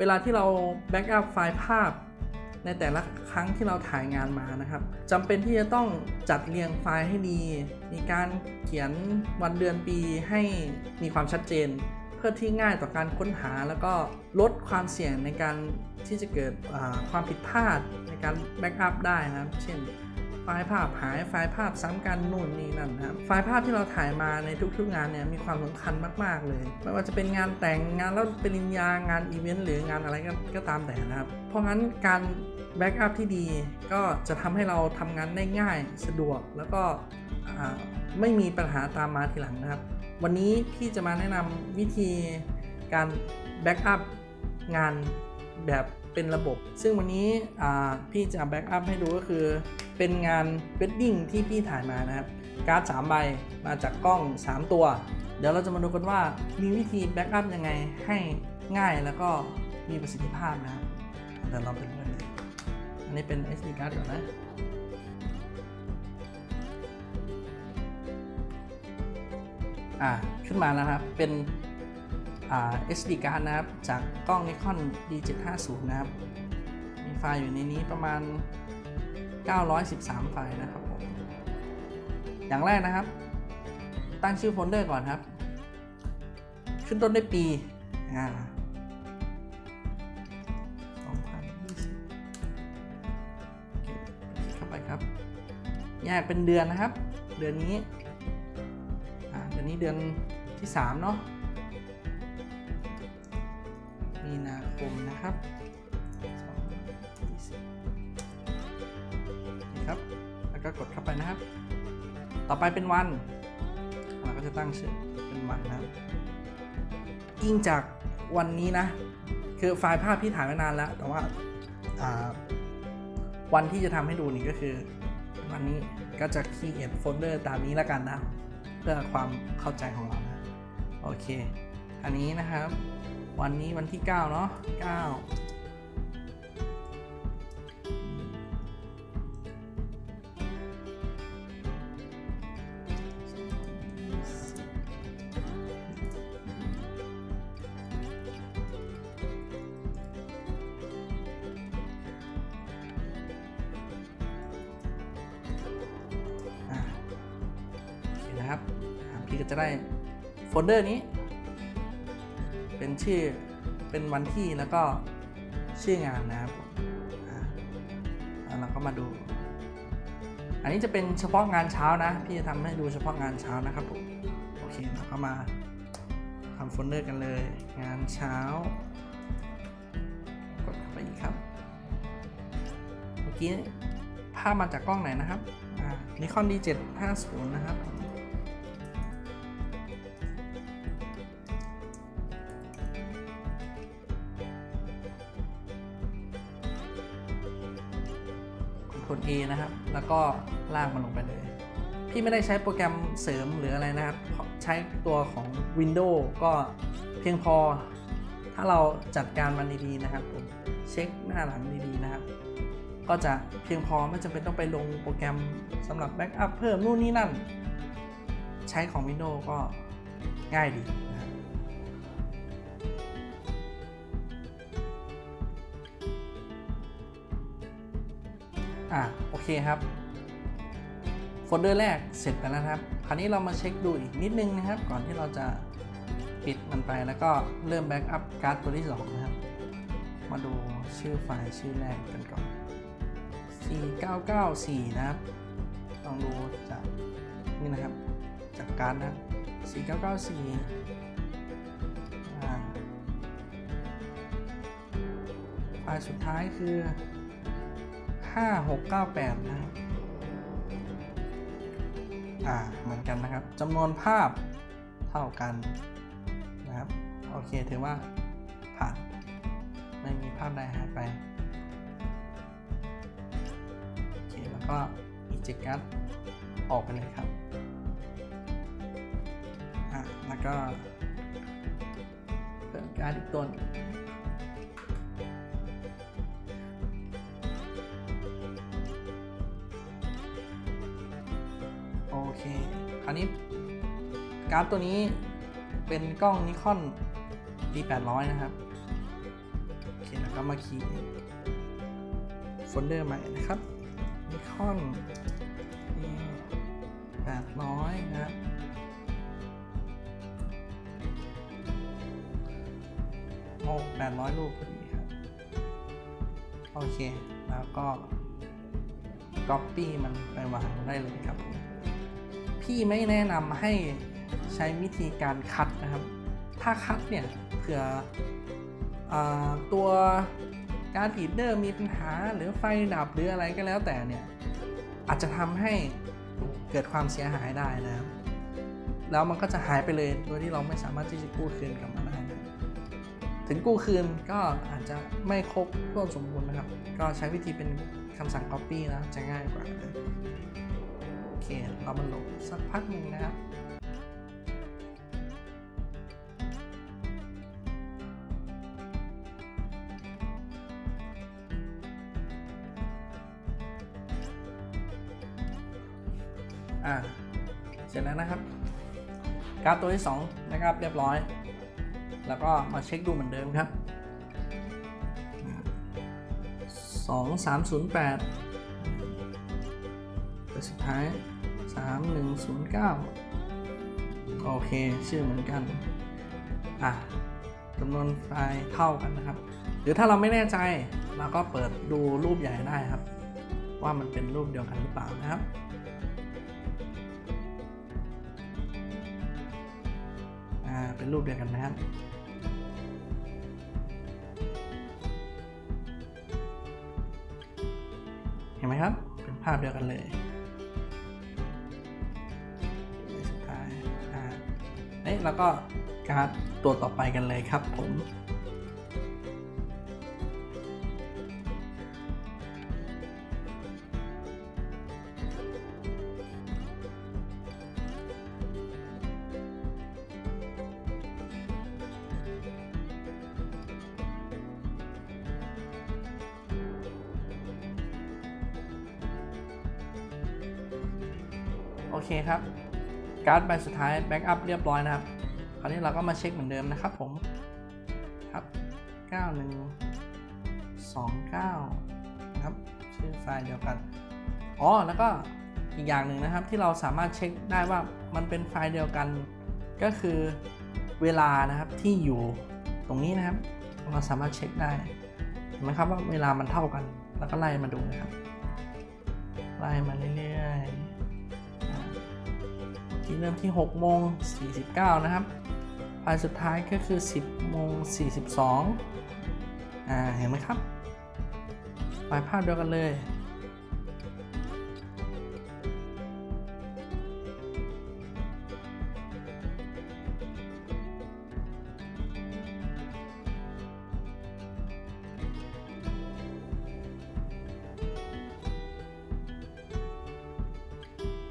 เวลาที่เราแบ็กอัพไฟล์ภาพ ในแต่ละครั้งที่เราถ่ายงานมานะครับจำเป็นที่จะต้องจัดเรียงไฟล์ให้ดี มีการเขียนวันเดือนปีให้มีความชัดเจน เพื่อที่ง่ายต่อการค้นหา แล้วก็ลดความเสี่ยงในการที่จะเกิดความผิดพลาดในการแบ็กอัพได้นะครับ เช่น ล์ภาพหายไฟล์ภาพซ้ำกันนู่นนี่นั่นนะครับไฟล์ภาพที่เราถ่ายมาในทุกๆงานเนี่ยมีความสำคัญมากๆเลย ไม่ว่าจะเป็นงานแต่งงานรับปริญญางานอีเวนต์หรืองานอะไรก็ก็ตามแต่นะครับ เพราะงั้นการแบ็กอัพที่ดีก็จะทำให้เราทำงานได้ง่ายสะดวกแล้วก็ไม่มีปัญหาตามมาทีหลังนะครับ วันนี้พี่จะมาแนะนำวิธีการแบ็กอัพงานแบบเป็นระบบ ซึ่งวันนี้พี่จะแบ็กอัพให้ดูก็คือ เป็นงานเวดดิ้งที่พี่ถ่ายมานะครับ การ์ด3ใบมาจากกล้อง 3 ตัว เดี๋ยวเราจะมาดูกันว่ามีวิธีแบ็กอัพยังไงให้ง่ายแล้วก็มีประสิทธิภาพนะครับเดี๋ยวเราไปดูกันเลยอันนี้เป็น SD card ก่อนนะอ่าขึ้นมาแล้วครับ เป็นอ่า SD card นะครับ จากกล้อง Nikon D750 นะครับ มีไฟล์อยู่ในนี้ประมาณ 913 ไฟล์นะครับผม อย่างแรกนะครับ ตั้งชื่อโฟลเดอร์ก่อนครับ ขึ้นต้นด้วยปีอ่า2020โอเคคลิกเข้าไปครับ แยกเป็นเดือนนะครับ เดือนนี้อ่าเดือนนี้เดือนที่ 3 เนาะมีนาคมนะครับ ครับ แล้วก็กดเข้าไปนะครับ ต่อไปเป็นวัน เราก็จะตั้งชื่อเป็นวันนะครับอิงจากวันนี้นะ คือไฟล์ภาพที่ถ่ายไว้นานแล้ว แต่ว่าาวันที่จะทำให้ดูนี่ก็คือวันนี้ก็จะ create folder ตามนี้แล้วกันนะ เพื่อความเข้าใจของเรานะ โอเค อันนี้นะครับ วันนี้วันที่ 9 เนาะ9 ก็จะได้โฟลเดอร์นี้ เป็นชื่อเป็นวันที่แล้วก็ชื่องานนะครับผมแล้วเราก็มาดู อันนี้จะเป็นเฉพาะงานเช้านะพี่จะทำให้ดูเฉพาะงานเช้านะครับผมโอเคเราก็มาทำโฟลเดอร์กันเลย งานเช้ากดเข้าไปอีกครับเมื่อกี้ภาพมาจากกล้องไหนนะครับนิคอน D750 นะครับ กด A นะครับ แล้วก็ลากมันลงไปเลย พี่ไม่ได้ใช้โปรแกรมเสริมหรืออะไรนะครับ ใช้ตัวของ Windows ก็เพียงพอ ถ้าเราจัดการมันดีๆนะครับผมเช็คหน้าหลังดีๆนะครับ ก็จะเพียงพอไม่จำเป็นต้องไปลงโปรแกรมสำหรับแบ็กอัพเพิ่มนู่นนี่นั่น ใช้ของ Windows ก็ง่ายดีนะ อะโอเคครับโฟลเดอร์แรกเสร็จไปแล้วครับ คราวนี้เรามาเช็คดูอีกนิดนึงนะครับ ก่อนที่เราจะปิดมันไปแล้วก็เริ่มแบ็กอัพการ์ดตัวที่2นะครับ มาดูชื่อไฟล์ชื่อแรกกันก่อน 4994 นะครับ ลองดูจากนี่นะครับ จากการดนะครับ4994อ่าไฟล์สุดท้ายคือ 5698 นะครับ อ่า เหมือนกันนะครับจำนวนภาพเท่ากันนะครับ โอเค ถือว่าผ่าน ไม่มีภาพใดหายไป โอเค แล้วก็ eject card ออกไปเลยครับ อะ แล้วก็เพิ่มการ์ดอีกตัว เค คราวนี้การ์ดตัวนี้เป็นกล้องนิคอน D800 นะครับก็มาคีย์โฟลเดอร์ใหม่นะครับนิคอนแปดร้อยนะครับโอ้แปดร้อยรูปพอดีครับ โอเค แล้วก็ Copy มันไปวางได้เลยครับผม พี่ไม่แนะนำให้ใช้วิธีการคัดนะครับ ถ้าคัดเนี่ยเผื่ออตัวการ์ดรีดเดอร์มีปัญหาหรือไฟดับหรืออะไรก็แล้วแต่เนี่ยอาจจะทำให้เกิดความเสียหายได้นะครับ แล้วมันก็จะหายไปเลยโดยที่เราไม่สามารถที่จะกู้คืนกลับมาได้ถึงกู้คืนก็อาจจะไม่ครบถ้วนสมบูรณ์นะครับ ก็ใช้วิธีเป็นคำสั่ง copy นะจะง่ายกว่านะ เคเรามันโหลดสักพักหนึ่งนะครับอ่าเสร็จแล้วนะครับกร์ดตัวที่ 2 นะครับเรียบร้อย แล้วก็มาเช็คดูเหมือนเดิมครับ 2308ตัวสุดท้าย 3109 โอเค ชื่อเหมือนกัน อะจำนวนไฟล์เท่ากันนะครับ หรือถ้าเราไม่แน่ใจ เราก็เปิดดูรูปใหญ่ได้ครับ ว่ามันเป็นรูปเดียวกันหรือเปล่านะครับอ่าเป็นรูปเดียวกันนะครับเห็นไหมครับ เป็นภาพเดียวกันเลย อ้ยแล้วก็การ์ดตัวต่อไปกันเลยครับผมโอเคครับ การ์ดใบสุดท้ายแบ็กอัพเรียบร้อยนะครับ คราวนี้เราก็มาเช็คเหมือนเดิมนะครับผมครับ 9129 นะครับ ชื่อไฟล์เดียวกัน อ๋อ แล้วก็อีกอย่างหนึ่งนะครับที่เราสามารถเช็คได้ว่ามันเป็นไฟล์เดียวกัน ก็คือเวลานะครับที่อยู่ตรงนี้นะครับ เราสามารถเช็คได้เห็นไหมครับว่าเวลามันเท่ากัน แล้วก็ไล่มาดูนะครับ ไล่มาเรื่อยๆ ที่เริ่มที่6โมง49 นะครับไฟล์สุดท้ายก็คือ 10โมง42 อ่า เห็นไหมครับไฟล์ภาพเดียวกันเลย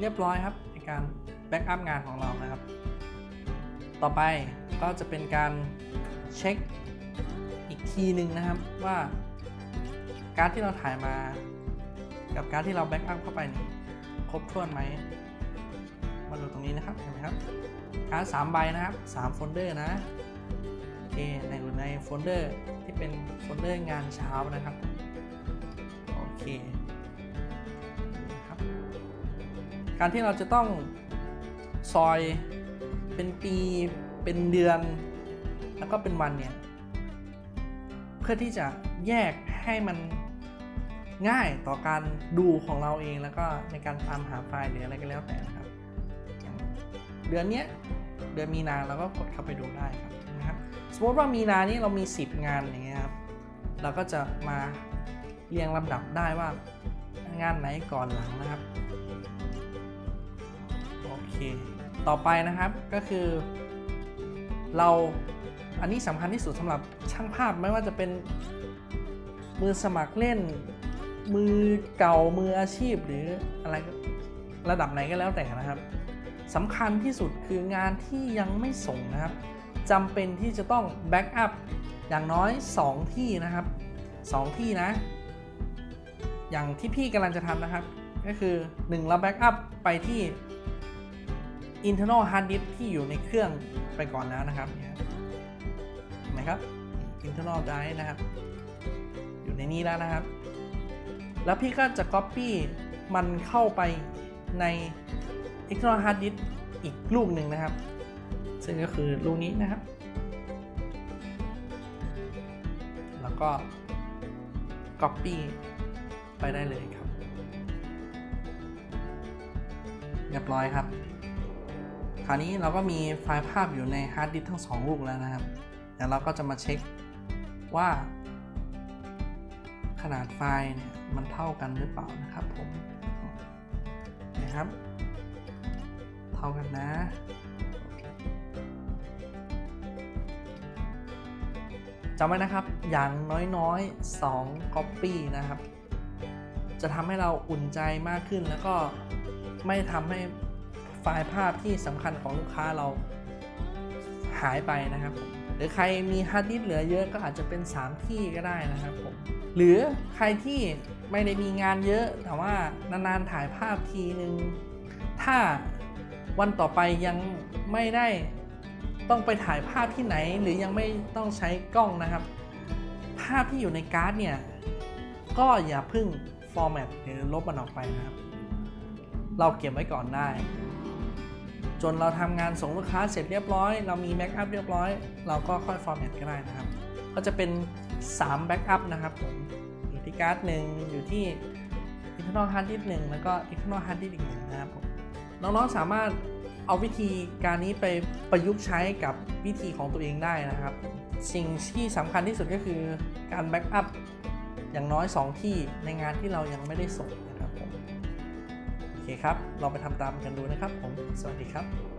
เรียบร้อยครับในการ แบ็กอัพงานของเรานะครับ ต่อไปก็จะเป็นการเช็คอีกทีหนึ่งนะครับว่าการ์ดที่เราถ่ายมา กับการ์ดที่เราแบ็กอัพเข้าไปนี่ครบถ้วนไหมมาดูตรงนี้นะครับเห็นไหมครับการ์ดสามใบนะครับสามโฟลเดอร์นะโอเคในอยู่ในโฟลเดอร์ที่เป็นโฟลเดอร์งานเช้านะครับโอเคครับการที่เราจะต้อง ซอยเป็นปีเป็นเดือน แล้วก็เป็นวันเนี่ย เพื่อที่จะแยกให้มันง่ายต่อการดูของเราเองแล้วก็ในการตามหาไฟล์หรืออะไรก็แล้วแต่นะครับ เดือนเนี้ยเดือนมีนาเราก็กดเข้าไปดูได้ครับนะครับสมมติว่ามีนานี้เรามี 10 งานอย่างเงี้ยครับเราก็จะมาเรียงลำดับได้ว่างานไหนก่อนหลังนะครับ ต่อไปนะครับก็คือ เราอันนี้สำคัญที่สุดสำหรับช่างภาพไม่ว่าจะเป็นมือสมัครเล่น มือเก่ามืออาชีพหรืออะไรระดับไหนก็แล้วแต่นะครับสำคัญที่สุดคืองานที่ยังไม่ส่งนะครับจำเป็นที่จะต้องแบ็กอัพอย่างน้อย 2 ที่นะครับ 2 ที่นะ อย่างที่พี่กำลังจะทำนะครับ ก็คือ 1 เราแบ็กอัพไปที่ internal hard disk ที่อยู่ในเครื่องไปก่อนแล้วนะครับเนี่ยเห็นไหมครับ internal drive นะครับ อยู่ในนี้แล้วนะครับ แล้วพี่ก็จะ Copy มันเข้าไปใน external hard disk อีกลูกหนึ่งนะครับ ซึ่งก็คือลูกนี้นะครับ แล้วก็ Copy ไปได้เลยครับ เรียบร้อยครับ ราวนี้เราก็มีไฟล์ภาพอยู่ในฮาร์ดดิสทั้งสองลูกแล้วนะครับเดี๋ยวเราก็จะมาเช็คว่า ขนาดไฟล์เนี่ยมันเท่ากันหรือเปล่านะครับผมนะครับ เท่ากันนะจำไว้นะครับ อย่างน้อยๆ 2 Copy นะครับ จะทำให้เราอุ่นใจมากขึ้นแล้วก็ไม่ทำให้ ล์ภาพที่สำคัญของลูกค้าเราหายไปนะครับผมหรือใครมีฮาร์ดดิสก์เหลือเยอะก็อาจจะเป็น 3 ที่ก็ได้นะครับผมหรือใครที่ไม่ได้มีงานเยอะ แต่ว่านานๆถ่ายภาพทีนึง ถ้าวันต่อไปยังไม่ได้ต้องไปถ่ายภาพที่ไหน หรือยังไม่ต้องใช้กล้องนะครับ ภาพที่อยู่ในการ์ดเนี่ย ก็อย่าพึ่งฟอร์แมตหรือลบมันออกไปนะครับ เราเก็บไว้ก่อนได้ จนเราทำงานส่งลูกค้าเสร็จเรียบร้อย เรามีแบ็กอัพเรียบร้อย เราก็ค่อยฟอร์แมตก็ได้นะครับ ก็จะเป็น3แบ็กอัพนะครับผมอยู่ที่การ์ดหนึ่งอยู่ที่ internal hard disk หนึ่งแล้วก็ external hard disk อีกหนึ่งนะครับผมน้องๆสามารถเอาวิธีการนี้ไปประยุกต์ใช้กับวิธีของตัวเองได้นะครับ สิ่งที่สำคัญที่สุดก็คือการแบ็กอัพอย่างน้อย 2 ที่ในงานที่เรายังไม่ได้ส่ง เคครับ ลองไปทำตามกันดูนะครับผม สวัสดีครับ